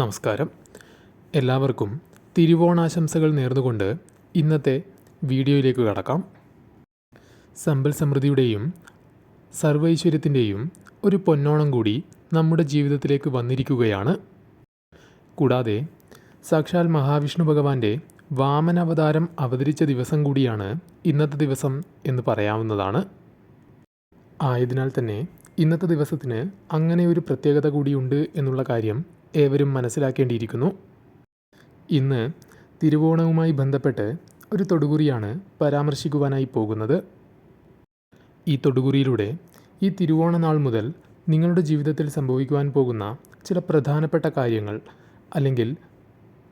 നമസ്കാരം. എല്ലാവർക്കും തിരുവോണാശംസകൾ നേർന്നുകൊണ്ട് ഇന്നത്തെ വീഡിയോയിലേക്ക് കടക്കാം. സമ്പൽ സമൃദ്ധിയുടെയും സർവൈശ്വര്യത്തിന്റെയും ഒരു പൊന്നോണം കൂടി നമ്മുടെ ജീവിതത്തിലേക്ക് വന്നിരിക്കുകയാണ്. കൂടാതെ സാക്ഷാൽ മഹാവിഷ്ണു ഭഗവാന്റെ വാമനാവതാരം അവതരിച്ച ദിവസം കൂടിയാണ് ഇന്നത്തെ ദിവസം എന്ന് പറയാവുന്നതാണ്. ആയതിനാൽ തന്നെ ഇന്നത്തെ ദിവസത്തിന് അങ്ങനെ ഒരു പ്രത്യേകത കൂടിയുണ്ട് എന്നുള്ള കാര്യം ഏവരും മനസ്സിലാക്കേണ്ടിയിരിക്കുന്നു. ഇന്ന് തിരുവോണവുമായി ബന്ധപ്പെട്ട് ഒരു തൊടുകുറിയാണ് പരാമർശിക്കുവാനായി പോകുന്നത്. ഈ തൊടുകുറിയിലൂടെ ഈ തിരുവോണ നാൾ മുതൽ നിങ്ങളുടെ ജീവിതത്തിൽ സംഭവിക്കുവാൻ പോകുന്ന ചില പ്രധാനപ്പെട്ട കാര്യങ്ങൾ അല്ലെങ്കിൽ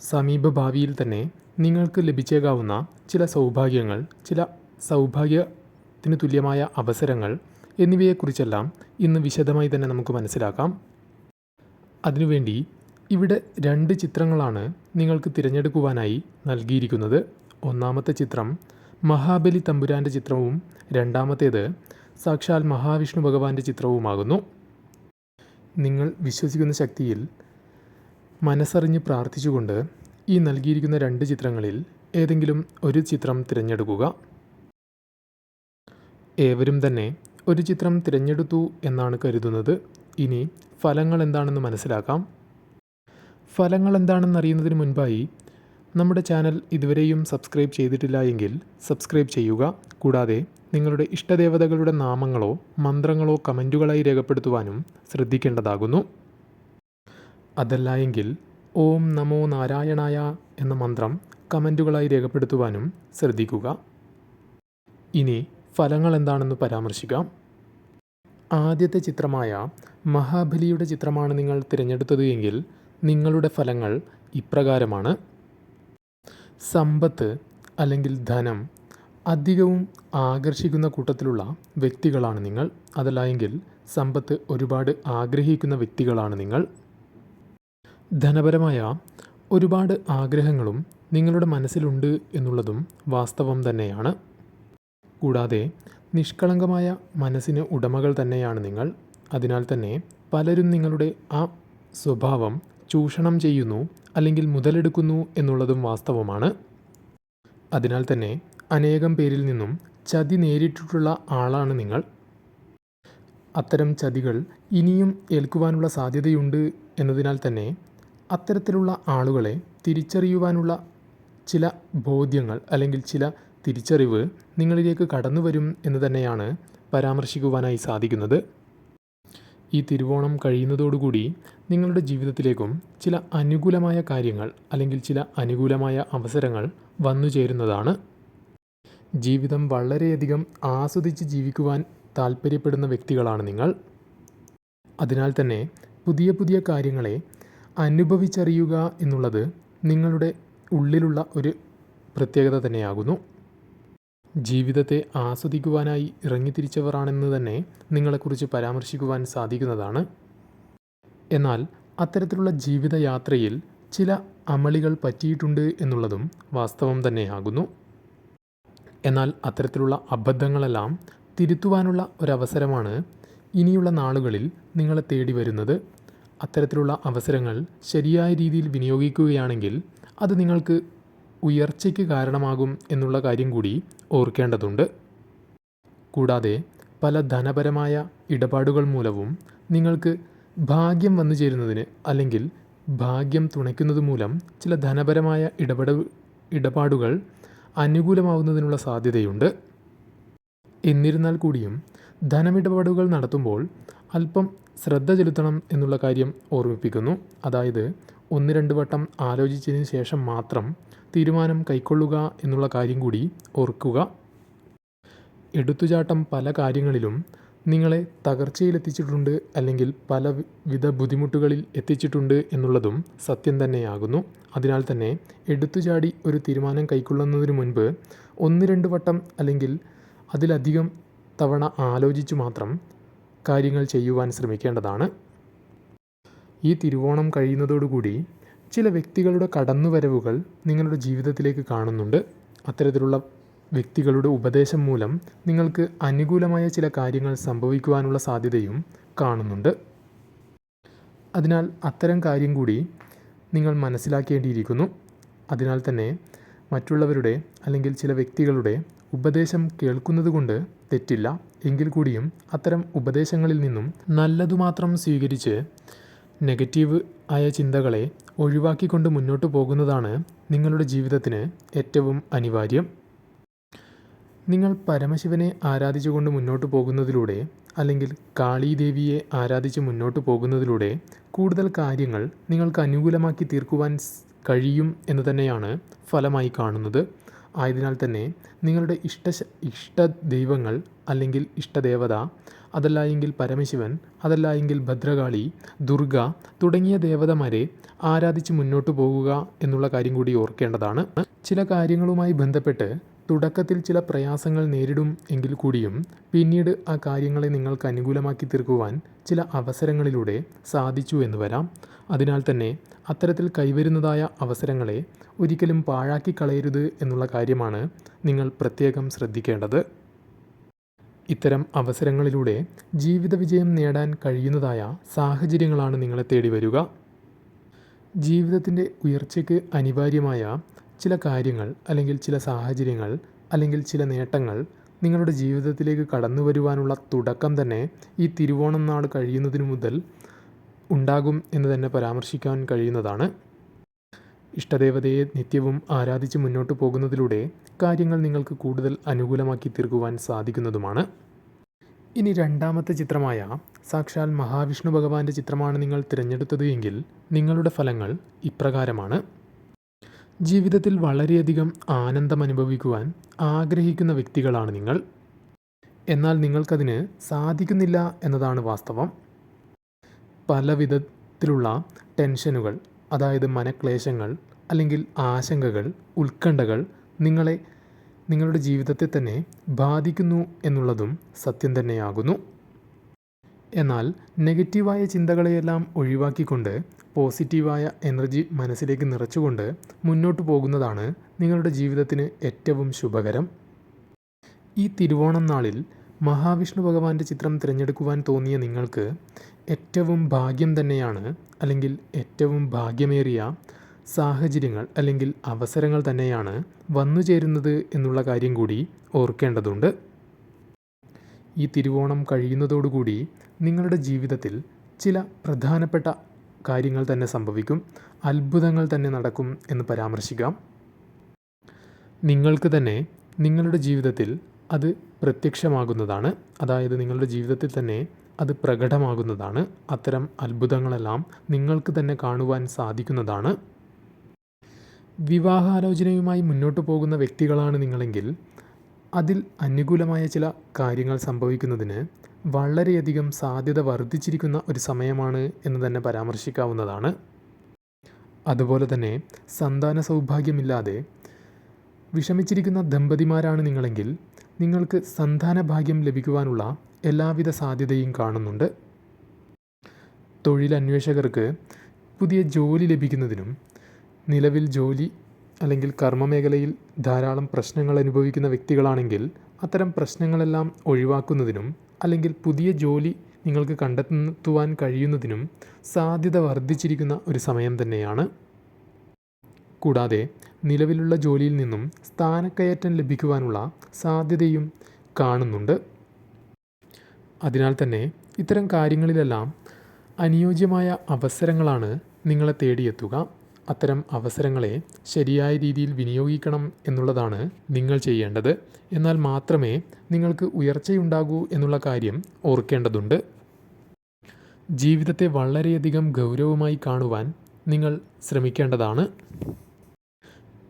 സമീപ ഭാവിയിൽ തന്നെ നിങ്ങൾക്ക് ലഭിച്ചേക്കാവുന്ന ചില സൗഭാഗ്യങ്ങൾ ചില സൗഭാഗ്യത്തിന് തുല്യമായ അവസരങ്ങൾ എന്നിവയെക്കുറിച്ചെല്ലാം ഇന്ന് വിശദമായി തന്നെ നമുക്ക് മനസ്സിലാക്കാം. അതിനുവേണ്ടി ഇവിടെ രണ്ട് ചിത്രങ്ങളാണ് നിങ്ങൾക്ക് തിരഞ്ഞെടുക്കുവാനായി നൽകിയിരിക്കുന്നത്. ഒന്നാമത്തെ ചിത്രം മഹാബലി തമ്പുരാന്റെ ചിത്രവും രണ്ടാമത്തേത് സാക്ഷാൽ മഹാവിഷ്ണു ഭഗവാന്റെ ചിത്രവുമാകുന്നു. നിങ്ങൾ വിശ്വസിക്കുന്ന ശക്തിയിൽ മനസ്സറിഞ്ഞ് പ്രാർത്ഥിച്ചുകൊണ്ട് ഈ നൽകിയിരിക്കുന്ന രണ്ട് ചിത്രങ്ങളിൽ ഏതെങ്കിലും ഒരു ചിത്രം തിരഞ്ഞെടുക്കുക. ഏവരും തന്നെ ഒരു ചിത്രം തിരഞ്ഞെടുത്തു എന്നാണ് കരുതുന്നത്. ഇനി ഫലങ്ങൾ എന്താണെന്ന് മനസ്സിലാക്കാം. ഫലങ്ങൾ എന്താണെന്ന് അറിയുന്നതിന് മുൻപായി നമ്മുടെ ചാനൽ ഇതുവരെയും സബ്സ്ക്രൈബ് ചെയ്തിട്ടില്ല എങ്കിൽ സബ്സ്ക്രൈബ് ചെയ്യുക. കൂടാതെ നിങ്ങളുടെ ഇഷ്ടദേവതകളുടെ നാമങ്ങളോ മന്ത്രങ്ങളോ കമന്റുകളായി രേഖപ്പെടുത്തുവാനും ശ്രദ്ധിക്കേണ്ടതാകുന്നു. അതല്ല എങ്കിൽ ഓം നമോ നാരായണായ എന്ന മന്ത്രം കമന്റുകളായി രേഖപ്പെടുത്തുവാനും ശ്രദ്ധിക്കുക. ഇനി ഫലങ്ങൾ എന്താണെന്ന് പരാമർശിക്കാം. ആദ്യത്തെ ചിത്രമായ മഹാബലിയുടെ ചിത്രമാണ് നിങ്ങൾ തിരഞ്ഞെടുത്തത് എങ്കിൽ നിങ്ങളുടെ ഫലങ്ങൾ ഇപ്രകാരമാണ്. സമ്പത്ത് അല്ലെങ്കിൽ ധനം അധികവും ആകർഷിക്കുന്ന കൂട്ടത്തിലുള്ള വ്യക്തികളാണ് നിങ്ങൾ. അതല്ല എങ്കിൽ സമ്പത്ത് ഒരുപാട് ആഗ്രഹിക്കുന്ന വ്യക്തികളാണ് നിങ്ങൾ. ധനപരമായ ഒരുപാട് ആഗ്രഹങ്ങളും നിങ്ങളുടെ മനസ്സിലുണ്ട് എന്നുള്ളതും വാസ്തവം തന്നെയാണ്. കൂടാതെ നിഷ്കളങ്കമായ മനസ്സിന് ഉടമകൾ തന്നെയാണ് നിങ്ങൾ. അതിനാൽ തന്നെ പലരും നിങ്ങളുടെ ആ സ്വഭാവം ചൂഷണം ചെയ്യുന്നു അല്ലെങ്കിൽ മുതലെടുക്കുന്നു എന്നുള്ളതും വാസ്തവമാണ്. അതിനാൽ തന്നെ അനേകം പേരിൽ നിന്നും ചതി നേരിട്ടിട്ടുള്ള ആളാണ് നിങ്ങൾ. അത്തരം ചതികൾ ഇനിയും ഏൽക്കുവാനുള്ള സാധ്യതയുണ്ട് എന്നതിനാൽ തന്നെ അത്തരത്തിലുള്ള ആളുകളെ തിരിച്ചറിയുവാനുള്ള ചില ബോധ്യങ്ങൾ അല്ലെങ്കിൽ ചില തിരിച്ചറിവ് നിങ്ങളിലേക്ക് കടന്നു വരും എന്ന് തന്നെയാണ് പരാമർശിക്കുവാനായി സാധിക്കുന്നത്. ഈ തിരുവോണം കഴിയുന്നതോടുകൂടി നിങ്ങളുടെ ജീവിതത്തിലേക്കും ചില അനുകൂലമായ കാര്യങ്ങൾ അല്ലെങ്കിൽ ചില അനുകൂലമായ അവസരങ്ങൾ വന്നു ചേരുന്നതാണ്. ജീവിതം വളരെയധികം ആസ്വദിച്ച് ജീവിക്കുവാൻ താല്പര്യപ്പെടുന്ന വ്യക്തികളാണ് നിങ്ങൾ. അതിനാൽ തന്നെ പുതിയ പുതിയ കാര്യങ്ങളെ അനുഭവിച്ചറിയുക എന്നുള്ളത് നിങ്ങളുടെ ഉള്ളിലുള്ള ഒരു പ്രത്യേകത തന്നെയാകുന്നു. ജീവിതത്തെ ആസ്വദിക്കുവാനായി ഇറങ്ങിത്തിരിച്ചവരാണെന്ന് തന്നെ നിങ്ങളെക്കുറിച്ച് പരാമർശിക്കുവാൻ സാധിക്കുന്നതാണ്. എന്നാൽ അത്തരത്തിലുള്ള ജീവിതയാത്രയിൽ ചില അമളികൾ പറ്റിയിട്ടുണ്ട് എന്നുള്ളതും വാസ്തവം തന്നെയാകുന്നു. എന്നാൽ അത്തരത്തിലുള്ള അബദ്ധങ്ങളെല്ലാം തിരുത്തുവാനുള്ള ഒരവസരമാണ് ഇനിയുള്ള നാളുകളിൽ നിങ്ങളെ തേടി വരുന്നത്. അത്തരത്തിലുള്ള അവസരങ്ങൾ ശരിയായ രീതിയിൽ വിനിയോഗിക്കുകയാണെങ്കിൽ അത് നിങ്ങൾക്ക് ഉയർച്ചയ്ക്ക് കാരണമാകും എന്നുള്ള കാര്യം കൂടി ഓർക്കേണ്ടതുണ്ട്. കൂടാതെ പല ധനപരമായ ഇടപാടുകൾ മൂലവും നിങ്ങൾക്ക് ഭാഗ്യം വന്നു ചേരുന്നതിന് അല്ലെങ്കിൽ ഭാഗ്യം തുണയ്ക്കുന്നത് മൂലം ചില ധനപരമായ ഇടപെട ഇടപാടുകൾ അനുകൂലമാകുന്നതിനുള്ള സാധ്യതയുണ്ട്. എന്നിരുന്നാൽ കൂടിയും ധനമിടപാടുകൾ നടത്തുമ്പോൾ അല്പം ശ്രദ്ധ ചെലുത്തണം എന്നുള്ള കാര്യം ഓർമ്മിപ്പിക്കുന്നു. അതായത് ഒന്ന് രണ്ട് വട്ടം ആലോചിച്ചതിന് ശേഷം മാത്രം തീരുമാനം കൈക്കൊള്ളുക എന്നുള്ള കാര്യം കൂടി ഓർക്കുക. എടുത്തുചാട്ടം പല കാര്യങ്ങളിലും നിങ്ങളെ തകർച്ചയിലെത്തിച്ചിട്ടുണ്ട് അല്ലെങ്കിൽ പല വിധ ബുദ്ധിമുട്ടുകളിൽ എത്തിച്ചിട്ടുണ്ട് എന്നുള്ളതും സത്യം തന്നെയാകുന്നു. അതിനാൽ തന്നെ എടുത്തുചാടി ഒരു തീരുമാനം കൈക്കൊള്ളുന്നതിന് മുൻപ് ഒന്ന് രണ്ട് വട്ടം അല്ലെങ്കിൽ അതിലധികം തവണ ആലോചിച്ചു മാത്രം കാര്യങ്ങൾ ചെയ്യുവാൻ ശ്രമിക്കേണ്ടതാണ്. ഈ തിരുവോണം കഴിയുന്നതോടുകൂടി ചില വ്യക്തികളുടെ കടന്നുവരവുകൾ നിങ്ങളുടെ ജീവിതത്തിലേക്ക് കാണുന്നുണ്ട്. അത്തരത്തിലുള്ള വ്യക്തികളുടെ ഉപദേശം മൂലം നിങ്ങൾക്ക് അനുകൂലമായ ചില കാര്യങ്ങൾ സംഭവിക്കുവാനുള്ള സാധ്യതയും കാണുന്നുണ്ട്. അതിനാൽ അത്തരം കാര്യം കൂടി നിങ്ങൾ മനസ്സിലാക്കേണ്ടിയിരിക്കുന്നു. അതിനാൽ തന്നെ മറ്റുള്ളവരുടെ അല്ലെങ്കിൽ ചില വ്യക്തികളുടെ ഉപദേശം കേൾക്കുന്നത് കൊണ്ട് തെറ്റില്ല. എങ്കിൽ കൂടിയും അത്തരം ഉപദേശങ്ങളിൽ നിന്നും നല്ലതു മാത്രം സ്വീകരിച്ച് നെഗറ്റീവ് ആയ ചിന്തകളെ ഒഴിവാക്കിക്കൊണ്ട് മുന്നോട്ട് പോകുന്നതാണ് നിങ്ങളുടെ ജീവിതത്തിന് ഏറ്റവും അനിവാര്യം. നിങ്ങൾ പരമശിവനെ ആരാധിച്ചുകൊണ്ട് മുന്നോട്ട് പോകുന്നതിലൂടെ അല്ലെങ്കിൽ കാളീദേവിയെ ആരാധിച്ച് മുന്നോട്ട് പോകുന്നതിലൂടെ കൂടുതൽ കാര്യങ്ങൾ നിങ്ങൾക്ക് അനുകൂലമാക്കി തീർക്കുവാൻ കഴിയും എന്ന് തന്നെയാണ് ഫലമായി കാണുന്നത്. ആയതിനാൽ തന്നെ നിങ്ങളുടെ ഇഷ്ട ഇഷ്ട ദൈവങ്ങൾ അല്ലെങ്കിൽ ഇഷ്ടദേവത അതല്ല എങ്കിൽ പരമശിവൻ അതല്ല എങ്കിൽ ഭദ്രകാളി ദുർഗ തുടങ്ങിയ ദേവതമാരെ ആരാധിച്ച് മുന്നോട്ട് പോകുക എന്നുള്ള കാര്യം കൂടി ഓർക്കേണ്ടതാണ്. ചില കാര്യങ്ങളുമായി ബന്ധപ്പെട്ട് തുടക്കത്തിൽ ചില പ്രയാസങ്ങൾ നേരിടും എങ്കിൽ കൂടിയും പിന്നീട് ആ കാര്യങ്ങളെ നിങ്ങൾക്ക് അനുകൂലമാക്കി തീർക്കുവാൻ ചില അവസരങ്ങളിലൂടെ സാധിച്ചു എന്ന് വരാം. അതിനാൽ തന്നെ അത്തരത്തിൽ കൈവരുന്നതായ അവസരങ്ങളെ ഒരിക്കലും പാഴാക്കി കളയരുത് എന്നുള്ള കാര്യമാണ് നിങ്ങൾ പ്രത്യേകം ശ്രദ്ധിക്കേണ്ടത്. ഇത്തരം അവസരങ്ങളിലൂടെ ജീവിത വിജയം നേടാൻ കഴിയുന്നതായ സാഹചര്യങ്ങളാണ് നിങ്ങളെ തേടി വരിക ജീവിതത്തിന്റെ ഉയർച്ചയ്ക്ക് അനിവാര്യമായ ചില കാര്യങ്ങൾ അല്ലെങ്കിൽ ചില സാഹചര്യങ്ങൾ അല്ലെങ്കിൽ ചില നേട്ടങ്ങൾ നിങ്ങളുടെ ജീവിതത്തിലേക്ക് കടന്നു വരുവാനുള്ള തുടക്കം തന്നെ ഈ തിരുവോണം നാൾ കഴിയുന്നതിന് മുതൽ ഉണ്ടാകും എന്ന് തന്നെ പരാമർശിക്കാൻ കഴിയുന്നതാണ്. ഇഷ്ടദേവതയെ നിത്യവും ആരാധിച്ച് മുന്നോട്ട് പോകുന്നതിലൂടെ കാര്യങ്ങൾ നിങ്ങൾക്ക് കൂടുതൽ അനുകൂലമാക്കി തീർക്കുവാൻ സാധിക്കുന്നതുമാണ്. ഇനി രണ്ടാമത്തെ ചിത്രമായ സാക്ഷാൽ മഹാവിഷ്ണു ഭഗവാന്റെ ചിത്രമാണ് നിങ്ങൾ തിരഞ്ഞെടുത്തത് എങ്കിൽ നിങ്ങളുടെ ഫലങ്ങൾ ഇപ്രകാരമാണ്. ജീവിതത്തിൽ വളരെയധികം ആനന്ദം അനുഭവിക്കുവാൻ ആഗ്രഹിക്കുന്ന വ്യക്തികളാണ് നിങ്ങൾ. എന്നാൽ നിങ്ങൾക്കതിന് സാധിക്കുന്നില്ല എന്നതാണ് വാസ്തവം. പല വിധത്തിലുള്ള ടെൻഷനുകൾ അതായത് മനക്ലേശങ്ങൾ അല്ലെങ്കിൽ ആശങ്കകൾ ഉത്കണ്ഠകൾ നിങ്ങളെ നിങ്ങളുടെ ജീവിതത്തെ തന്നെ ബാധിക്കുന്നു എന്നുള്ളതും സത്യം തന്നെയാകുന്നു. എന്നാൽ നെഗറ്റീവായ ചിന്തകളെയെല്ലാം ഒഴിവാക്കിക്കൊണ്ട് പോസിറ്റീവായ എനർജി മനസ്സിലേക്ക് നിറച്ചുകൊണ്ട് മുന്നോട്ട് പോകുന്നതാണ് നിങ്ങളുടെ ജീവിതത്തിന് ഏറ്റവും ശുഭകരം. ഈ തിരുവോണം നാളിൽ മഹാവിഷ്ണു ഭഗവാന്റെ ചിത്രം തിരഞ്ഞെടുക്കുവാൻ തോന്നിയ നിങ്ങൾക്ക് ഏറ്റവും ഭാഗ്യം തന്നെയാണ് അല്ലെങ്കിൽ ഏറ്റവും ഭാഗ്യമേറിയ സാഹചര്യങ്ങൾ അല്ലെങ്കിൽ അവസരങ്ങൾ തന്നെയാണ് വന്നു ചേരുന്നത് എന്നുള്ള കാര്യം കൂടി ഓർക്കേണ്ടതുണ്ട്. ഈ തിരുവോണം കഴിയുന്നതോടുകൂടി നിങ്ങളുടെ ജീവിതത്തിൽ ചില പ്രധാനപ്പെട്ട കാര്യങ്ങൾ തന്നെ സംഭവിക്കും അത്ഭുതങ്ങൾ തന്നെ നടക്കും എന്ന് പരാമർശിക്കാം. നിങ്ങൾക്ക് തന്നെ നിങ്ങളുടെ ജീവിതത്തിൽ അത് പ്രത്യക്ഷമാകുന്നതാണ്. അതായത് നിങ്ങളുടെ ജീവിതത്തിൽ തന്നെ അത് പ്രകടമാകുന്നതാണ്. അത്തരം അത്ഭുതങ്ങളെല്ലാം നിങ്ങൾക്ക് തന്നെ കാണുവാൻ സാധിക്കുന്നതാണ്. വിവാഹാലോചനയുമായി മുന്നോട്ട് പോകുന്ന വ്യക്തികളാണ് നിങ്ങളെങ്കിൽ അതിൽ അനുകൂലമായ ചില കാര്യങ്ങൾ സംഭവിക്കുന്നതിന് വളരെയധികം സാധ്യത വർദ്ധിച്ചിരിക്കുന്ന ഒരു സമയമാണ് എന്ന് തന്നെ പരാമർശിക്കാവുന്നതാണ്. അതുപോലെ തന്നെ സന്താന സൗഭാഗ്യമില്ലാതെ വിഷമിച്ചിരിക്കുന്ന ദമ്പതിമാരാണ് നിങ്ങളെങ്കിൽ നിങ്ങൾക്ക് സന്താന ഭാഗ്യം ലഭിക്കുവാനുള്ള എല്ലാവിധ സാധ്യതയും കാണുന്നുണ്ട്. തൊഴിലന്വേഷകർക്ക് പുതിയ ജോലി ലഭിക്കുന്നതിനും നിലവിൽ ജോലി അല്ലെങ്കിൽ കർമ്മമേഖലയിൽ ധാരാളം പ്രശ്നങ്ങൾ അനുഭവിക്കുന്ന വ്യക്തികളാണെങ്കിൽ അത്തരം പ്രശ്നങ്ങളെല്ലാം ഒഴിവാക്കുന്നതിനും അല്ലെങ്കിൽ പുതിയ ജോലി നിങ്ങൾക്ക് കണ്ടെത്തുവാൻ കഴിയുന്നതിനും സാധ്യത വർദ്ധിച്ചിരിക്കുന്ന ഒരു സമയം തന്നെയാണ്. കൂടാതെ നിലവിലുള്ള ജോലിയിൽ നിന്നും സ്ഥാനക്കയറ്റം ലഭിക്കുവാനുള്ള സാധ്യതയും കാണുന്നുണ്ട്. അതിനാൽ തന്നെ ഇത്തരം കാര്യങ്ങളിലെല്ലാം അനുയോജ്യമായ അവസരങ്ങളാണ് നിങ്ങളെ തേടിയെത്തുക. അത്തരം അവസരങ്ങളെ ശരിയായ രീതിയിൽ വിനിയോഗിക്കണം എന്നുള്ളതാണ് നിങ്ങൾ ചെയ്യേണ്ടത്. എന്നാൽ മാത്രമേ നിങ്ങൾക്ക് ഉയർച്ചയുണ്ടാകൂ എന്നുള്ള കാര്യം ഓർക്കേണ്ടതുണ്ട്. ജീവിതത്തെ വളരെയധികം ഗൗരവമായി കാണുവാൻ നിങ്ങൾ ശ്രമിക്കേണ്ടതാണ്.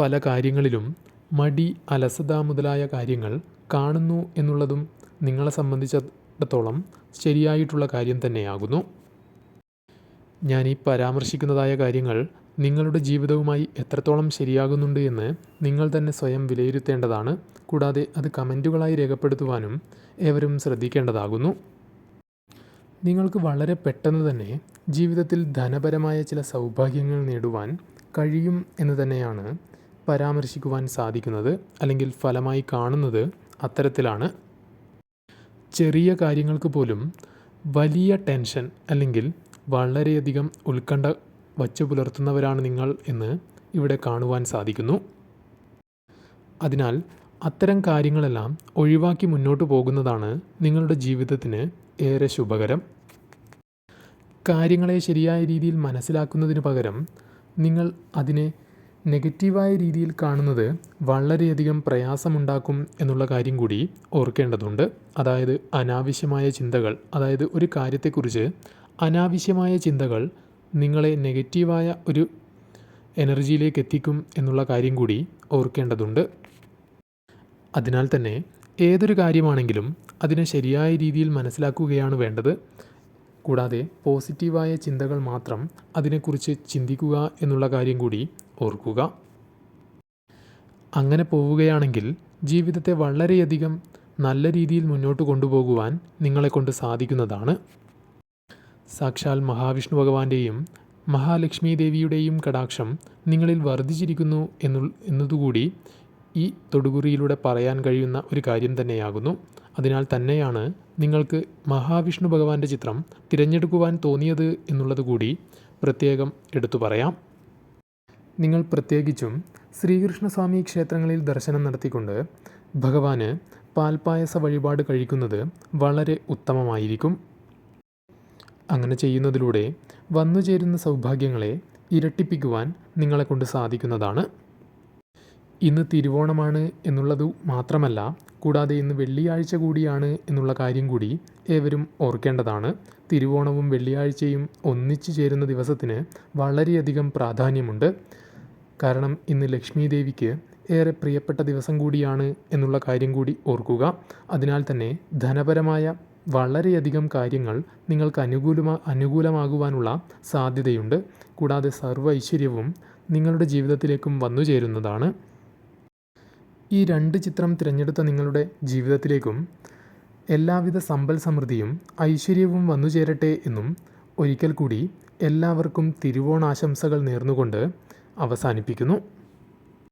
പല കാര്യങ്ങളിലും മടി അലസത മുതലായ കാര്യങ്ങൾ കാണുന്നു എന്നുള്ളതും നിങ്ങളെ സംബന്ധിച്ചിടത്തോളം ശരിയായിട്ടുള്ള കാര്യം തന്നെയാകുന്നു. ഞാൻ ഈ പരാമർശിക്കുന്നതായ കാര്യങ്ങൾ നിങ്ങളുടെ ജീവിതവുമായി എത്രത്തോളം ശരിയാകുന്നുണ്ട് എന്ന് നിങ്ങൾ തന്നെ സ്വയം വിലയിരുത്തേണ്ടതാണ്. കൂടാതെ അത് കമന്റുകളായി രേഖപ്പെടുത്തുവാനും ഏവരും ശ്രദ്ധിക്കേണ്ടതാകുന്നു. നിങ്ങൾക്ക് വളരെ പെട്ടെന്ന് തന്നെ ജീവിതത്തിൽ ധനപരമായ ചില സൗഭാഗ്യങ്ങൾ നേടുവാൻ കഴിയും എന്ന് തന്നെയാണ് പരാമർശിക്കുവാൻ സാധിക്കുന്നത് അല്ലെങ്കിൽ ഫലമായി കാണുന്നത് അത്തരത്തിലാണ്. ചെറിയ കാര്യങ്ങൾക്ക് പോലും വലിയ ടെൻഷൻ അല്ലെങ്കിൽ വളരെയധികം ഉത്കണ്ഠ വച്ചു പുലർത്തുന്നവരാണ് നിങ്ങൾ എന്ന് ഇവിടെ കാണുവാൻ സാധിക്കുന്നു. അതിനാൽ അത്തരം കാര്യങ്ങളെല്ലാം ഒഴിവാക്കി മുന്നോട്ട് പോകുന്നതാണ് നിങ്ങളുടെ ജീവിതത്തിന് ഏറെ ശുഭകരം. കാര്യങ്ങളെ ശരിയായ രീതിയിൽ മനസ്സിലാക്കുന്നതിന് പകരം നിങ്ങൾ അതിനെ നെഗറ്റീവായ രീതിയിൽ കാണുന്നത് വളരെയധികം പ്രയാസമുണ്ടാക്കും എന്നുള്ള കാര്യം കൂടി ഓർക്കേണ്ടതുണ്ട്. അതായത് അനാവശ്യമായ ചിന്തകൾ അതായത് ഒരു കാര്യത്തെക്കുറിച്ച് അനാവശ്യമായ ചിന്തകൾ നിങ്ങളെ നെഗറ്റീവായ ഒരു എനർജിയിലേക്ക് എത്തിക്കും എന്നുള്ള കാര്യം കൂടി ഓർക്കേണ്ടതുണ്ട്. അതിനാൽ തന്നെ ഏതൊരു കാര്യമാണെങ്കിലും അതിനെ ശരിയായ രീതിയിൽ മനസ്സിലാക്കുകയാണ് വേണ്ടത്. കൂടാതെ പോസിറ്റീവായ ചിന്തകൾ മാത്രം അതിനെക്കുറിച്ച് ചിന്തിക്കുക എന്നുള്ള കാര്യം കൂടി ഓർക്കുക. അങ്ങനെ പോവുകയാണെങ്കിൽ ജീവിതത്തെ വളരെയധികം നല്ല രീതിയിൽ മുന്നോട്ട് കൊണ്ടുപോകുവാൻ നിങ്ങളെക്കൊണ്ട് സാധിക്കുന്നതാണ്. സാക്ഷാൽ മഹാവിഷ്ണു ഭഗവാന്റെയും മഹാലക്ഷ്മി ദേവിയുടെയും കടാക്ഷം നിങ്ങളിൽ വർദ്ധിച്ചിരിക്കുന്നു എന്നു എന്നതുകൂടി ഈ തൊടുകുറിയിലൂടെ പറയാൻ കഴിയുന്ന ഒരു കാര്യം തന്നെയാകുന്നു. അതിനാൽ തന്നെയാണ് നിങ്ങൾക്ക് മഹാവിഷ്ണു ഭഗവാന്റെ ചിത്രം തിരഞ്ഞെടുക്കുവാൻ തോന്നിയത് എന്നുള്ളത് കൂടി പ്രത്യേകം എടുത്തു പറയാം. നിങ്ങൾ പ്രത്യേകിച്ചും ശ്രീകൃഷ്ണസ്വാമി ക്ഷേത്രങ്ങളിൽ ദർശനം നടത്തിക്കൊണ്ട് ഭഗവാന് പാൽപ്പായസ വഴിപാട് കഴിക്കുന്നത് വളരെ ഉത്തമമായിരിക്കും. അങ്ങനെ ചെയ്യുന്നതിലൂടെ വന്നുചേരുന്ന സൗഭാഗ്യങ്ങളെ ഇരട്ടിപ്പിക്കുവാൻ നിങ്ങളെ കൊണ്ട് സാധിക്കുന്നതാണ്. ഇന്ന് തിരുവോണമാണ് എന്നുള്ളത് മാത്രമല്ല കൂടാതെ ഇന്ന് വെള്ളിയാഴ്ച കൂടിയാണ് എന്നുള്ള കാര്യം കൂടി ഏവരും ഓർക്കേണ്ടതാണ്. തിരുവോണവും വെള്ളിയാഴ്ചയും ഒന്നിച്ചു ചേരുന്ന ദിവസത്തിന് വളരെയധികം പ്രാധാന്യമുണ്ട്. കാരണം ഇന്ന് ലക്ഷ്മി ദേവിക്ക് ഏറെ പ്രിയപ്പെട്ട ദിവസം കൂടിയാണ് എന്നുള്ള കാര്യം കൂടി ഓർക്കുക. അതിനാൽ തന്നെ ധനപരമായ വളരെയധികം കാര്യങ്ങൾ നിങ്ങൾക്ക് അനുകൂലമാ അനുകൂലമാകുവാനുള്ള സാധ്യതയുണ്ട്. കൂടാതെ സർവ ഐശ്വര്യവും നിങ്ങളുടെ ജീവിതത്തിലേക്കും വന്നു ചേരുന്നതാണ്. ഈ രണ്ട് ചിത്രം തിരഞ്ഞെടുത്ത നിങ്ങളുടെ ജീവിതത്തിലേക്കും എല്ലാവിധ സമ്പൽ സമൃദ്ധിയും ഐശ്വര്യവും വന്നു ചേരട്ടെ എന്നും ഒരിക്കൽ കൂടി എല്ലാവർക്കും തിരുവോണാശംസകൾ നേർന്നുകൊണ്ട് അവസാനിപ്പിക്കുന്നു.